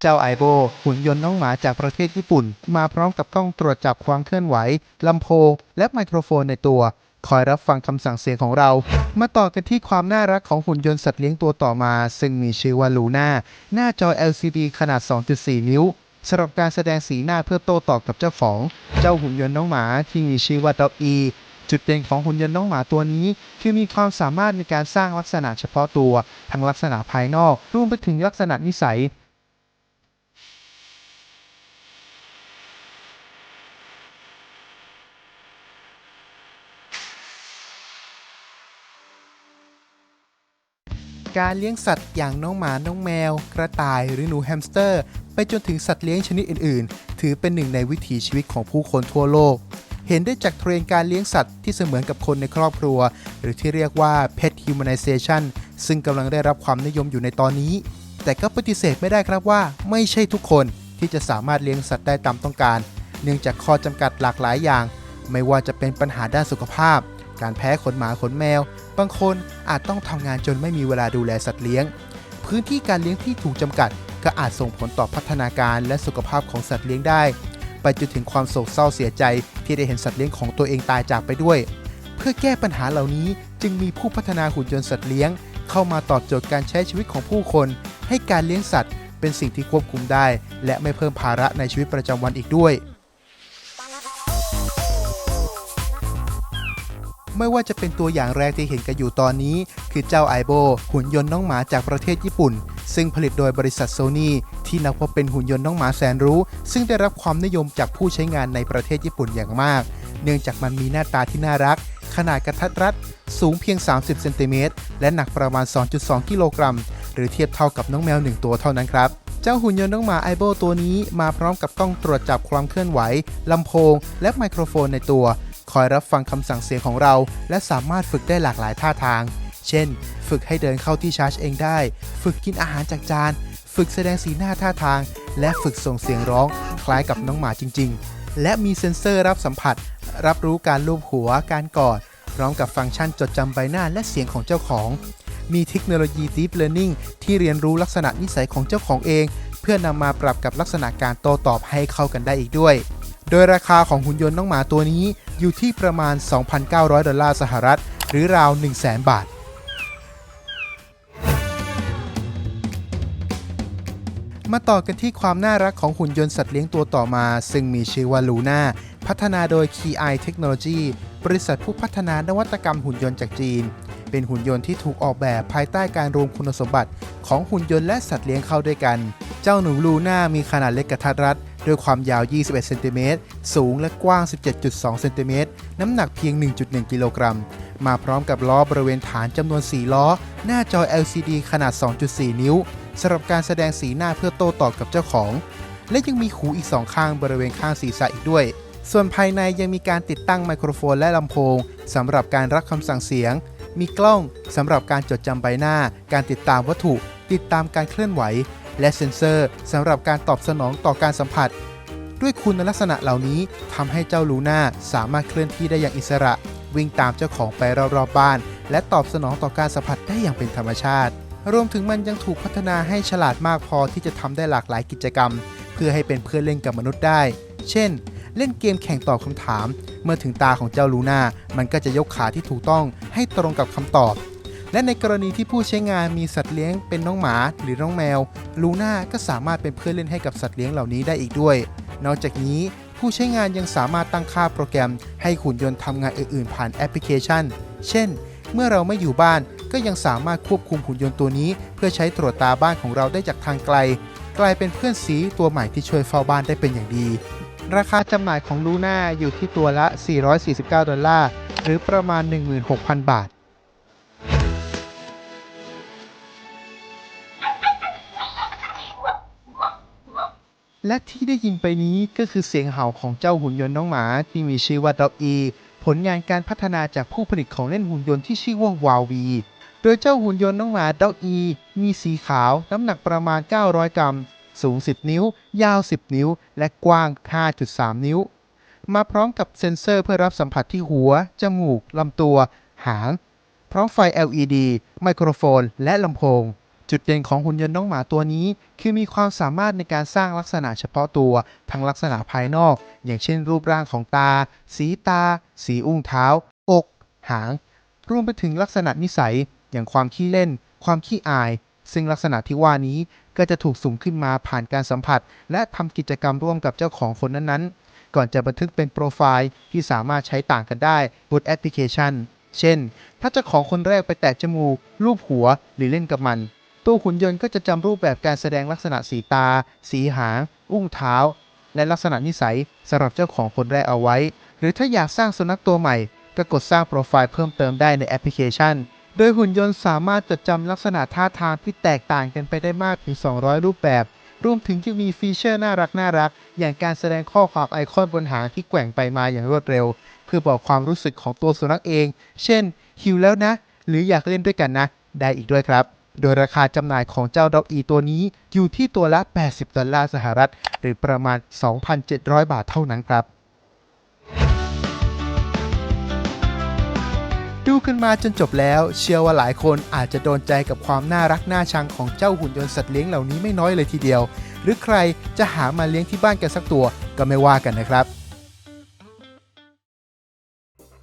เจ้าไอโบหุ่นยนต์น้องหมาจากประเทศญี่ปุ่น มาพร้อมกับกล้องตรวจจับความเคลื่อนไหวลำโพง และไมโครโฟนในตัว คอยรับฟังคำสั่งเสียงของเรา มาต่อกันที่ความน่ารักของหุ่นยนต์สัตว์เลี้ยงตัวต่อมา ซึ่งมีชื่อว่าลูน่า หน้าจอ LCD ขนาด 2.4 นิ้วสำหรับการแสดงสีหน้าเพื่อโต้ตอบกับเจ้าของ เจ้าหุ่นยนต์น้องหมาที่มีชื่อว่าด็อกอีจุดเด่นของหุ่นยนต์น้องหมาตัวนี้ คือมีความสามารถในการสร้างลักษณะเฉพาะตัว ทั้งลักษณะภายนอกรวมไปถึงลักษณะนิสัย การเลี้ยงสัตว์อย่างน้องหมา น้องแมว กระต่ายหรือหนูแฮมสเตอร์ ไปจนถึงสัตว์เลี้ยงชนิดอื่น ๆ ถือเป็นหนึ่งในวิถีชีวิตของผู้คนทั่วโลก เห็นได้จากเทรนการเลี้ยงสัตว์ที่เสมือนกับคนในครอบครัว หรือที่เรียกว่า pet humanization ซึ่งกำลังได้รับความนิยมอยู่ในตอนนี้ แต่ก็ปฏิเสธไม่ได้ครับว่า ไม่ใช่ทุกคนที่จะสามารถเลี้ยงสัตว์ได้ตามต้องการ เนื่องจากข้อจำกัดหลากหลายอย่าง ไม่ว่าจะเป็นปัญหาด้านสุขภาพ การแพ้ขนหมาขนแมว บางคนอาจต้องทำงานจนไม่มีเวลาดูแลสัตว์เลี้ยง พื้นที่การเลี้ยงที่ถูกจำกัด ก็อาจส่งผลต่อพัฒนาการและสุขภาพของสัตว์เลี้ยงได้ ไปจนถึงความโศกเศร้าเสียใจที่ได้เห็นสัตว์เลี้ยงของตัวเองตายจากไปด้วย เพื่อแก้ปัญหาเหล่านี้จึงมีผู้พัฒนาหุ่นยนต์สัตว์เลี้ยง เข้ามาตอบโจทย์การใช้ชีวิตของผู้คน ให้การเลี้ยงสัตว์ เป็นสิ่งที่ควบคุมได้ และไม่เพิ่มภาระในชีวิตประจำวันอีกด้วย ไม่ว่าจะเป็นตัวอย่างแรกที่เห็นกันอยู่ตอนนี้ คือเจ้าไอโบหุ่นยนต์น้องหมาจากประเทศญี่ปุ่น ซึ่งผลิตโดยบริษัทโซนี่ที่นับว่าเป็นหุ่นยนต์น้องหมาแสนรู้ ซึ่งได้รับความนิยมจากผู้ใช้งานในประเทศญี่ปุ่นอย่างมาก เนื่องจากมันมีหน้าตาที่น่ารัก ขนาดกระทัดรัด สูงเพียง 30 เซนติเมตร และหนักประมาณ 2.2 กิโลกรัม หรือเทียบเท่ากับน้องแมว 1 ตัวเท่านั้นครับเจ้าหุ่นยนต์น้องหมาไอโบตัวนี้มาพร้อมกับกล้องตรวจจับความเคลื่อนไหว ลำโพง และไมโครโฟนในตัว คอยรับฟังคำสั่งเสียงของเรา และสามารถฝึกได้หลากหลายท่าทาง เช่น ฝึกให้เดินเข้าที่ชาร์จเองได้ ฝึกกินอาหารจากจาน ฝึกแสดงสีหน้าท่าทาง และฝึกส่งเสียงร้อง คล้ายกับน้องหมาจริง ๆ และมีเซ็นเซอร์รับสัมผัส รับรู้การลูบหัว การกอด พร้อมกับฟังก์ชันจดจำใบหน้าและเสียงของเจ้าของ มีเทคโนโลยี Deep Learning ที่เรียนรู้ลักษณะนิสัยของเจ้าของเอง เพื่อนำมาปรับกับลักษณะการโต้ตอบให้เข้ากันได้อีกด้วยโดยราคาของหุ่นยนต์น้องหมาตัวนี้ อยู่ที่ประมาณ 2,900 ดอลลาร์สหรัฐ หรือราว 100,000 บาท มาต่อกันที่ความน่ารักของหุ่นยนต์สัตว์เลี้ยงตัวต่อมา ซึ่งมีชื่อว่าลูน่าพัฒนาโดย Key Eye Technology บริษัทผู้พัฒนานวัตกรรมหุ่นยนต์จากจีน เป็นหุ่นยนต์ที่ถูกออกแบบภายใต้การรวมคุณสมบัติของหุ่นยนต์และสัตว์เลี้ยงเข้าด้วยกัน เจ้าหนูลูน่ามีขนาดเล็กกระทัดรัด ด้วยความยาว 21เซนติเมตรสูงและกว้าง 17.2เซนติเมตรน้ำหนักเพียง 1.1 กิโลกรัม มาพร้อมกับล้อบริเวณฐานจำนวน 4 ล้อ หน้าจอ LCD ขนาด 2.4 นิ้วสำหรับการแสดงสีหน้าเพื่อโต้ตอบกับเจ้าของ และยังมีหูอีก2ข้างบริเวณข้างศีรษะอีกด้วย ส่วนภายในยังมีการติดตั้งไมโครโฟนและลำโพงสำหรับการรับคำสั่งเสียง มีกล้องสำหรับการจดจำใบหน้า การติดตามวัตถุ ติดตามการเคลื่อนไหว และเซ็นเซอร์สำหรับการตอบสนองต่อการสัมผัส ด้วยคุณลักษณะเหล่านี้ทำให้เจ้าลูน่าสามารถเคลื่อนที่ได้อย่างอิสระ วิ่งตามเจ้าของไปรอบๆบ้าน และตอบสนองต่อการสัมผัสได้อย่างเป็นธรรมชาติ รวมถึงมันยังถูกพัฒนาให้ฉลาดมากพอที่จะทำได้หลากหลายกิจกรรม เพื่อให้เป็นเพื่อนเล่นกับมนุษย์ได้ เช่น เล่นเกมแข่งตอบคำถาม เมื่อถึงตาของเจ้าลูน่ามันก็จะยกขาที่ถูกต้องให้ตรงกับคำตอบ และในกรณีที่ผู้ใช้งานมีสัตว์เลี้ยงเป็นน้องหมาหรือน้องแมว ลูน่าก็สามารถเป็นเพื่อนเล่นให้กับสัตว์เลี้ยงเหล่านี้ได้อีกด้วย นอกจากนี้ผู้ใช้งานยังสามารถตั้งค่าโปรแกรม ให้หุ่นยนต์ทำงานอื่นๆ ผ่านแอปพลิเคชัน เช่น เมื่อเราไม่อยู่บ้านก็ยังสามารถควบคุมหุ่นยนต์ตัวนี้ เพื่อใช้ตรวจตาบ้านของเราได้จากทางไกล กลายเป็นเพื่อนสีตัวใหม่ที่ช่วยเฝ้าบ้านได้เป็นอย่างดี ราคาจำหน่ายของลูน่าอยู่ที่ตัวละ 449 ดอลลาร์ หรือประมาณ 16,000 บาท และที่ได้ยินไปนี้ก็คือเสียงเห่าของเจ้าหุ่นยนต์น้องหมาที่มีชื่อว่าด็อกอีผลงานการพัฒนาจากผู้ผลิตของเล่นหุ่นยนต์ที่ชื่อว่าวาวี โดยเจ้าหุ่นยนต์น้องหมาด็อกอีมีสีขาว น้ำหนักประมาณ 900 กรัม สูง 10 นิ้ว ยาว 10 นิ้ว และกว้าง 5.3 นิ้ว มาพร้อมกับเซ็นเซอร์เพื่อรับสัมผัสที่หัว จมูก ลำตัว หาง พร้อมไฟ LED ไมโครโฟน และลำโพง จุดเด่นของหุ่นยนต์น้องหมาตัวนี้ คือมีความสามารถในการสร้างลักษณะเฉพาะตัว ทั้งลักษณะภายนอก อย่างเช่น รูปร่างของตา สีตา สีอุ้งเท้า อก หาง รวมไปถึงลักษณะนิสัย อย่างความขี้เล่น ความขี้อาย ซึ่งลักษณะที่ว่านี้ก็จะถูกสุ่มขึ้นมาผ่านการสัมผัส และทำกิจกรรมร่วมกับเจ้าของคนนั้นๆ ก่อนจะบันทึกเป็นโปรไฟล์ที่สามารถใช้ต่างกันได้บนแอปพลิเคชัน เช่น ถ้าเจ้าของคนแรกไปแตะจมูกรูปหัว หรือเล่นกับมัน ตัวหุ่นยนต์ก็จะจำรูปแบบการแสดงลักษณะสีตา สีหาง อุ้งเท้า และลักษณะนิสัยสำหรับเจ้าของคนแรกเอาไว้ หรือถ้าอยากสร้างสุนัขตัวใหม่ ก็กดสร้างโปรไฟล์เพิ่มเติมได้ในแอปพลิเคชัน โดยหุ่นยนต์สามารถจดจำลักษณะท่าทางที่แตกต่างกันไปได้มากถึง 200 รูปแบบ รวมถึงยังมีฟีเจอร์น่ารักน่ารัก อย่างการแสดงข้อความไอคอนบนหางที่แกว่งไปมาอย่างรวดเร็ว เพื่อบอกความรู้สึกของตัวสุนัขเอง เช่นหิวแล้วนะ หรืออยากเล่นด้วยกันนะ ได้อีกด้วยครับ โดยราคาจำหน่ายของเจ้าด็อกอีตัวนี้อยู่ที่ตัวละ 80 ดอลลาร์สหรัฐ หรือประมาณ 2,700 บาทเท่านั้นครับ ดูกันมาจนจบแล้ว เชื่อว่าหลายคนอาจจะโดนใจกับความน่ารักน่าชังของเจ้าหุ่นยนต์สัตว์เลี้ยงเหล่านี้ไม่น้อยเลยทีเดียว หรือใครจะหามาเลี้ยงที่บ้านกันสักตัวก็ไม่ว่ากันนะครับ